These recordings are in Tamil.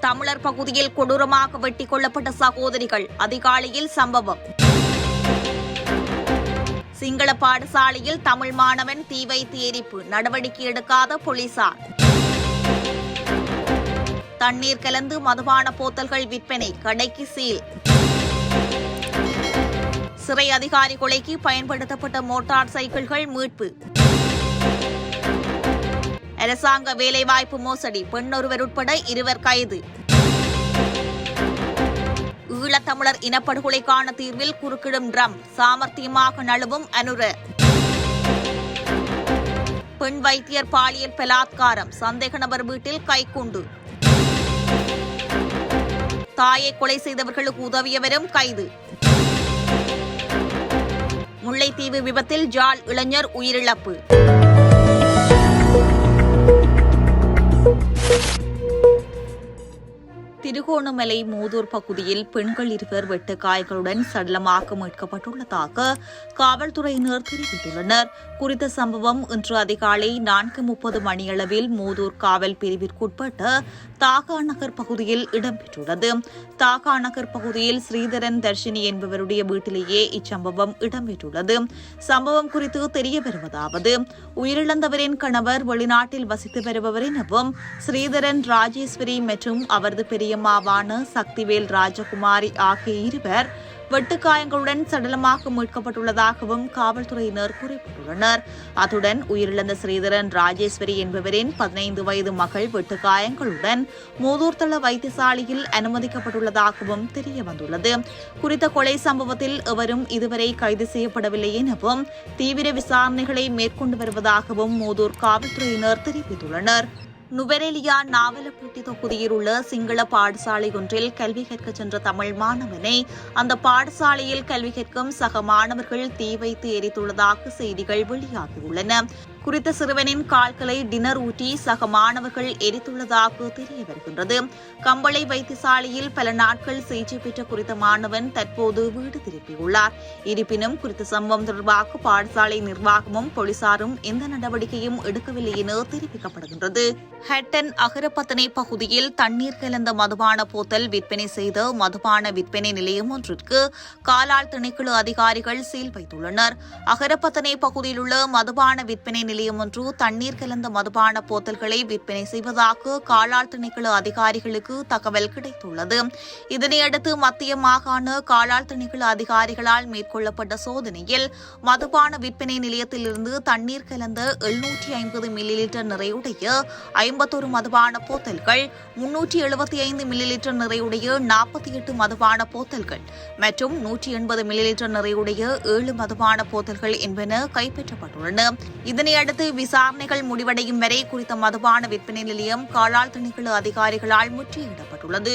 தமிழர் பகுதியில் கொடூரமாக வெட்டிக் கொள்ளப்பட்ட சகோதரிகள் அதிகாலையில் சம்பவம். சிங்கள பாடசாலையில் தமிழ் மாணவன் தீ வைத்து எரிப்பு. நடவடிக்கை எடுக்காத போலீசார். தண்ணீர் கலந்து மதுபான போத்தல்கள் விற்பனை. கடைக்கு சீல். சிறை அதிகாரி கொலைக்கு பயன்படுத்தப்பட்ட மோட்டார் சைக்கிள்கள் மீட்பு. அரசாங்க வேலைவாய்ப்பு மோசடி. பெண்ணொருவர் உட்பட இருவர் கைது. ஈழத்தமிழர் இனப்படுகொலைக்கான தீர்வில் குறுக்கிடும் ட்ரம் சாமர்த்தியமாக நழுவும் அனுர. பெண் வைத்தியர் பாலியல் பலாத்காரம். சந்தேக நபர் வீட்டில் கைக்குண்டு. தாயை கொலை செய்தவர்களுக்கு உதவியவரும் கைது. முல்லைத்தீவு விபத்தில் ஜால் இளைஞர் உயிரிழப்பு. திருகோணமலை மூதூர் பகுதியில் பெண்கள் இருவர் வெட்டு காயங்களுடன் சடலமாக மீட்கப்பட்டுள்ளதாக காவல்துறையினர் தெரிவித்துள்ளனர். குறித்த சம்பவம் இன்று அதிகாலை நான்கு முப்பது மணியளவில் மூதூர் காவல் பிரிவிற்குட்பட்ட தாகா நகர் பகுதியில் இடம்பெற்றுள்ளது. தாகா நகர் பகுதியில் ஸ்ரீதரன் தர்ஷினி என்பவருடைய வீட்டிலேயே இச்சம்பவம் இடம்பெற்றுள்ளது. சம்பவம் குறித்து தெரிய வருவதாவது உயிரிழந்தவரின் கணவர் வெளிநாட்டில் வசித்து வருபவர் எனவும் ஸ்ரீதரன் ராஜேஸ்வரி மற்றும் அவரது பெரிய பெரியம்மாவான சக்திவேல் ராஜகுமாரி ஆகிய இருவர் வெட்டுக்காயங்களுடன் சடலமாக மீட்கப்பட்டுள்ளதாகவும் காவல்துறையினர் குறிப்பிட்டுள்ளனர். அத்துடன் உயிரிழந்த ஸ்ரீதரன் ராஜேஸ்வரி என்பவரின் பதினைந்து வயது மகள் வெட்டுக்காயங்களுடன் மூதூர்தள வைத்தியசாலையில் அனுமதிக்கப்பட்டுள்ளதாகவும் தெரியவந்துள்ளது. குறித்த கொலை சம்பவத்தில் எவரும் இதுவரை கைது செய்யப்படவில்லை எனவும் தீவிர விசாரணைகளை மேற்கொண்டு வருவதாகவும் மூதூர் காவல்துறையினர் தெரிவித்துள்ளனர். நுவரெலியா நாவலப்பட்டி தொகுதியில் உள்ள சிங்கள பாடசாலை ஒன்றில் கல்வி கற்க சென்ற தமிழ் மாணவனை அந்த பாடசாலையில் கல்வி கற்கும் சக மாணவர்கள் தீ வைத்து எரித்துள்ளதாக செய்திகள் வெளியாகியுள்ளன. குறித்த சிறுவனின் கால்களை டினர் ஊட்டி சக மாணவர்கள் எரித்துள்ளதாக தெரிய வருகின்றது. கம்பளை வைத்தியசாலையில் பல நாட்கள் சிகிச்சை பெற்ற குறித்த மாணவன் தற்போது வீடு திருப்பியுள்ளார். இருப்பினும் குறித்த சம்பவம் தொடர்பாக பாடசாலை நிர்வாகமும் போலீசாரும் எந்த நடவடிக்கையும் எடுக்கவில்லை என தெரிவிக்கப்படுகின்றது. ஹட்டன் அகரப்பத்தனை பகுதியில் தண்ணீர் கலந்த மதுபான போத்தல் விற்பனை செய்த மதுபான விற்பனை நிலையம் ஒன்றிற்கு காலால் திணைக்குழு அதிகாரிகள் சீல் வைத்துள்ளனர். அகரப்பத்தனை பகுதியில் உள்ள மதுபான விற்பனை நிலையம் ஒன்று தண்ணீர் கலந்த மதுபான போத்தல்களை விற்பனை செய்வதாக காலால் திணைக்கள அதிகாரிகளுக்கு தகவல் கிடைத்துள்ளது. இதனையடுத்து மத்திய மாகாண காலால் திணைக்கள அதிகாரிகளால் மேற்கொள்ளப்பட்ட சோதனையில் மதுபான விற்பனை நிலையத்திலிருந்து தண்ணீர் கலந்த எழுநூற்றி ஐம்பது மில்லி லிட்டர் நிறையுடைய ஐம்பத்தொரு மதுபான போத்தல்கள் முன்னூற்றி எழுபத்தி ஐந்து மில்லி லிட்டர் நிறையுடைய நாற்பத்தி எட்டு மதுபான போத்தல்கள் மற்றும் நூற்றி எண்பது மில்லி லிட்டர் நிறையுடைய ஏழு மதுபான போத்தல்கள் என்பன கைப்பற்றப்பட்டுள்ளன. இதனை இதையடுத்து விசாரணைகள் முடிவடையும் வரை குறித்த மதுபான விற்பனை நிலையம் காலால் திணைக்கள அதிகாரிகளால் முற்றுகையிடப்பட்டுள்ளது.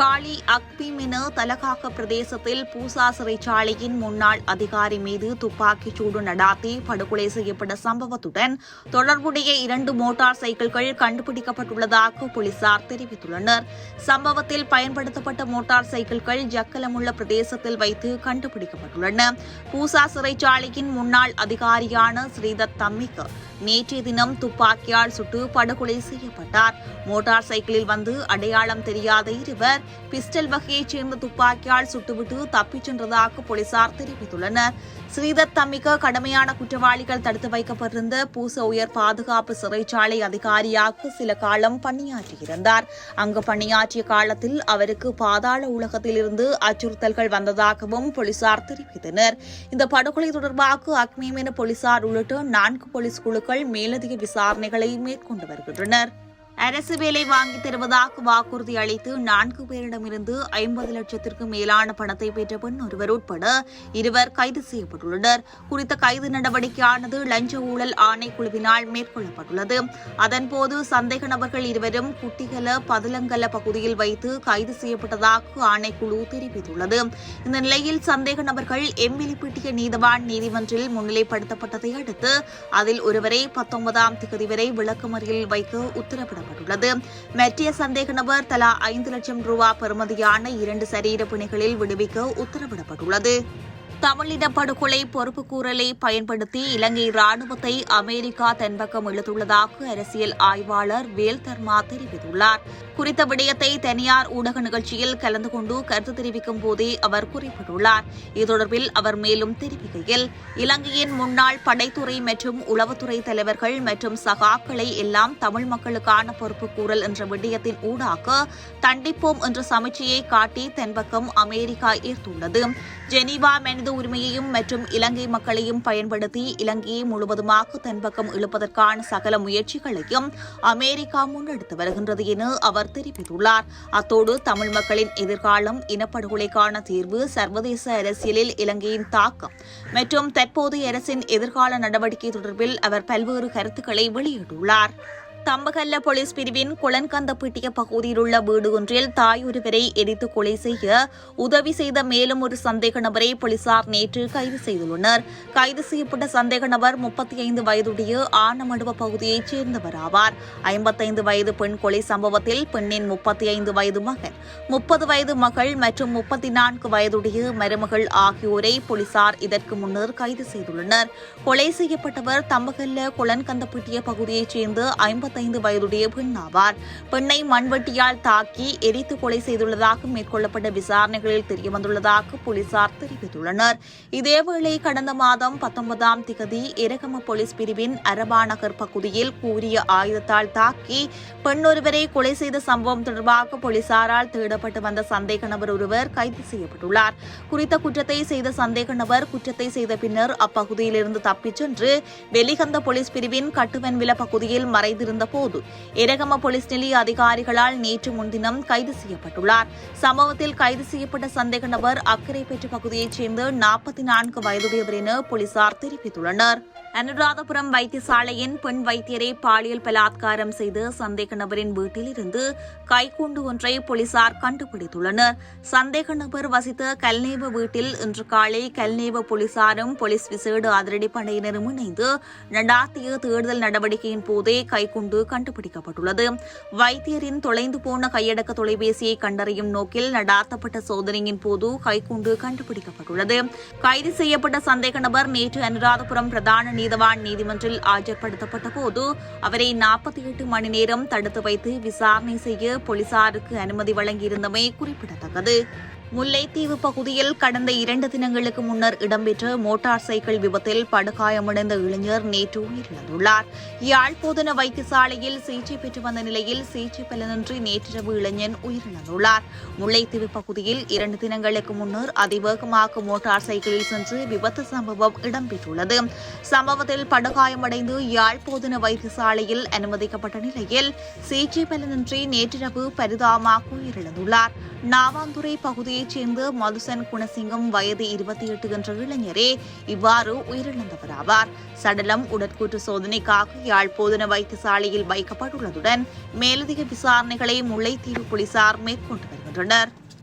காளி அக்பிமின தலகாக்க பிரதேசத்தில் பூசா சிறைச்சாலையின் முன்னாள் அதிகாரி மீது துப்பாக்கிச் சூடு நடாத்தி படுகொலை செய்யப்பட்ட சம்பவத்துடன் தொடர்புடைய இரண்டு மோட்டார் சைக்கிள்கள் கண்டுபிடிக்கப்பட்டுள்ளதாக போலீசார் தெரிவித்துள்ளனர். சம்பவத்தில் பயன்படுத்தப்பட்ட மோட்டார் சைக்கிள்கள் ஜக்கலமுள்ள பிரதேசத்தில் வைத்து கண்டுபிடிக்கப்பட்டுள்ளன. பூசா சிறைச்சாலையின் முன்னாள் அதிகாரியான ஸ்ரீதத் தம்மிக்கு நேற்றைய தினம் துப்பாக்கியால் சுட்டு படுகொலை செய்யப்பட்டார். மோட்டார் சைக்கிளில் வந்து அடையாளம் தெரியாத இருவர் பிஸ்டல் வகையைச் சேர்ந்த துப்பாக்கியால் சுட்டுவிட்டு தப்பிச் சென்றதாக போலீசார் தெரிவித்துள்ளனர். ஸ்ரீதர் தம்மிக்க கடுமையான குற்றவாளிகள் தடுத்து வைக்கப்பட்டிருந்த பூச உயர் பாதுகாப்பு சிறைச்சாலை அதிகாரியாக சில காலம் பணியாற்றியிருந்தார். அங்கு பணியாற்றிய காலத்தில் அவருக்கு பாதாள உலகத்திலிருந்து அச்சுறுத்தல்கள் வந்ததாகவும் போலீசார் தெரிவித்தனர். இந்த படுகொலை தொடர்பாக அக்மீமென போலீசார் உள்ளிட்ட நான்கு போலீஸ் குழுக்கள் மேலதிக விசாரணைகளை மேற்கொண்டு வருகின்றனர். அரசு வேலை வாங்கி தருவதாக வாக்குறுதி அளித்து நான்கு பேரிடமிருந்து ஐம்பது லட்சத்திற்கும் மேலான பணத்தை பெற்ற பெண் ஒருவர் உட்பட இருவர் கைது செய்யப்பட்டுள்ளனர். குறித்த கைது நடவடிக்கையானது லஞ்ச ஊழல் ஆணைக்குழுவினால் மேற்கொள்ளப்பட்டுள்ளது. அதன்போது சந்தேக நபர்கள் இருவரும் குட்டிகல பதுலங்கல பகுதியில் வைத்து கைது செய்யப்பட்டதாக ஆணைக்குழு தெரிவித்துள்ளது. இந்த நிலையில் சந்தேக நபர்கள் எம்மிலிப்பிட்டிய நீதவான் நீதிமன்றில் முன்னிலைப்படுத்தப்பட்டதை அடுத்து அதில் ஒருவரை பத்தொன்பதாம் திகதி வரை விளக்கமறியில் வைக்க உத்தரவிடப்பட்டுள்ளது மற்றிய சந்தேக நபர் தலா ஐந்து லட்சம் ரூபாய் பெறுமதியான இரண்டு சரீர பிணைகளில் விடுவிக்க உத்தரவிடப்பட்டுள்ளது. தமிழின படுகொலை பொறுப்புக்கூறலை பயன்படுத்தி இலங்கை ராணுவத்தை அமெரிக்கா தென்பக்கம் இழுத்துள்ளதாக அரசியல் ஆய்வாளர் வேல் தர்மா தெரிவித்துள்ளார். குறித்த விடயத்தை தனியார் ஊடக நிகழ்ச்சியில் கலந்து கொண்டு கருத்து தெரிவிக்கும் போதே அவர் குறிப்பிட்டுள்ளார். இது தொடர்பில் அவர் மேலும் தெரிவிக்கையில் இலங்கையின் முன்னாள் படைத்துறை மற்றும் உளவுத்துறை தலைவர்கள் மற்றும் சகாக்களை எல்லாம் தமிழ் மக்களுக்கான பொறுப்புக்கூறல் என்ற விடயத்தின் ஊடாக தண்டிப்போம் என்ற சமீட்சையை காட்டி தென்பக்கம் அமெரிக்கா ஈர்த்துள்ளது ஜெனீவா மனித உரிமையையும் மற்றும் இலங்கை மக்களையும் பயன்படுத்தி இலங்கையை முழுவதுமாக தென்பக்கம் இழுப்பதற்கான சகல முயற்சிகளையும் அமெரிக்கா முன்னெடுத்து வருகின்றது என அவர் தெரிவித்துள்ளார். அத்தோடு தமிழ் மக்களின் எதிர்காலம் இனப்படுகொலைக்கான தீர்வு சர்வதேச அரசியலில் இலங்கையின் தாக்கம் மற்றும் தற்போதைய அரசின் எதிர்கால நடவடிக்கை தொடர்பில் அவர் பல்வேறு கருத்துக்களை வெளியிட்டுள்ளார். தம்பகல்ல போலீஸ் பிரிவின் குளன்கந்தப்பட்டிய பகுதியில் உள்ள வீடு ஒன்றில் தாய் ஒருவரை எரித்து கொலை செய்ய உதவி செய்த மேலும் ஒரு சந்தேக நபரை போலீசார் நேற்று கைது செய்துள்ளனர். கைது செய்யப்பட்ட சந்தேக நபர் முப்பத்தி ஐந்து வயதுடைய ஆனமடுவ பகுதியைச் சேர்ந்தவர் ஆவார். ஐம்பத்தைந்து வயது பெண் கொலை சம்பவத்தில் பெண்ணின் முப்பத்தி ஐந்து வயது மகன் முப்பது வயது மகள் மற்றும் முப்பத்தி நான்கு வயதுடைய மருமகள் ஆகியோரை போலீசார் இதற்கு முன்னர் கைது செய்துள்ளனர். கொலை செய்யப்பட்டவர் தம்பகல்ல குளன்கந்தப்பட்டிய பகுதியைச் சேர்ந்த ஐம்பத்தைந்து வயதுடைய பெண் ஆவார் பெண்ணை மண்வெட்டியால் தாக்கி எரித்து கொலை செய்துள்ளதாக மேற்கொள்ளப்பட்ட விசாரணைகளில் தெரியவந்துள்ளதாக போலீசார் தெரிவித்துள்ளனர். இதேவேளை கடந்த மாதம் பத்தொன்பதாம் திகதி எரகம போலீஸ் பிரிவின் அரபா நகர் பகுதியில் கூறிய ஆயுதத்தால் தாக்கி பெண் ஒருவரை கொலை செய்த சம்பவம் தொடர்பாக போலீசாரால் தேடப்பட்டு வந்த சந்தேக நபர் ஒருவர் கைது செய்யப்பட்டுள்ளார். குறித்த குற்றத்தை செய்த சந்தேக நபர் குற்றத்தை செய்த பின்னர் அப்பகுதியிலிருந்து தப்பிச் சென்று வெளிகந்த போலீஸ் பிரிவின் கட்டுவன்வில பகுதியில் மறைந்திருந்த போது எரகம போலீஸ் நிலைய அதிகாரிகளால் நேற்று முன்தினம் கைது செய்யப்பட்டுள்ளார். சம்பவத்தில் கைது செய்யப்பட்ட சந்தேக நபர் அக்கரைப்பேட்டு பகுதியைச் சேர்ந்த நாற்பத்தி நான்கு வயதுடையவர் என போலீசார் தெரிவித்துள்ளனர். அனுராதபுரம் வைத்தியசாலையின் பெண் வைத்தியரை பாலியல் பலாத்காரம் செய்த சந்தேக நபரின் வீட்டிலிருந்து கைக்குண்டு ஒன்றை போலீசார் கண்டுபிடித்துள்ளனர். சந்தேக நபர் வசித்த கல்நேவ வீட்டில் இன்று காலை கல்நேவ போலீசாரும் போலீஸ் விசேட அதிரடிப்படையினரும் இணைந்து நடாத்திய தேடுதல் நடவடிக்கையின் போதே கைக்குண்டு கண்டுபிடிக்கப்பட்டுள்ளது. வைத்தியரின் தொலைந்து போன கையடக்க தொலைபேசியை கண்டறியும் நோக்கில் நடாத்தப்பட்ட சோதனையின் போது கைக்குண்டு கண்டுபிடிக்கப்பட்டுள்ளது. கைது செய்யப்பட்ட சந்தேக நபர் நேற்று அனுராதபுரம் பிரதான நீதவான் நீதிமன்றில் ஆஜர்படுத்தப்பட்ட போது அவரை நாற்பத்தி எட்டு மணி நேரம் தடுத்து வைத்து விசாரணை செய்ய போலீசாருக்கு அனுமதி வழங்கியிருந்தமை குறிப்பிடத்தக்கது. முல்லைத்தீவு பகுதியில் கடந்த இரண்டு தினங்களுக்கு முன்னர் இடம்பெற்ற மோட்டார் சைக்கிள் விபத்தில் படுகாயமடைந்த இளைஞர் நேற்று உயிரிழந்துள்ளார். யாழ் வைத்தியசாலையில் சிகிச்சை பெற்று வந்த நிலையில் சிகிச்சை பலனின்றி நேற்றிரவு இளைஞன் உயிரிழந்துள்ளார். முல்லைத்தீவு பகுதியில் இரண்டு தினங்களுக்கு முன்னர் அதிவேகமாக மோட்டார் சைக்கிளில் சென்று விபத்து சம்பவம் இடம்பெற்றுள்ளது. சம்பவத்தில் படுகாயமடைந்து யாழ்ப்போதன வைத்தியசாலையில் அனுமதிக்கப்பட்ட நிலையில் சிகிச்சை பலனின்றி நேற்றிரவு பரிதாபமாக உயிரிழந்துள்ளார். நாவாந்துறை பகுதியில் பகுதியைச் சேர்ந்த மதுசன் குணசிங்கம் வயது இருபத்தி எட்டு என்ற இளைஞரே இவ்வாறு உயிரிழந்தவர் ஆவார் சடலம் உடற்கூற்று சோதனைக்காக யாழ் போதன வைத்தியசாலையில் வைக்கப்பட்டுள்ளதுடன் மேலதிக விசாரணைகளை முல்லைத்தீவு போலீசார் மேற்கொண்டு வருகின்றனர்.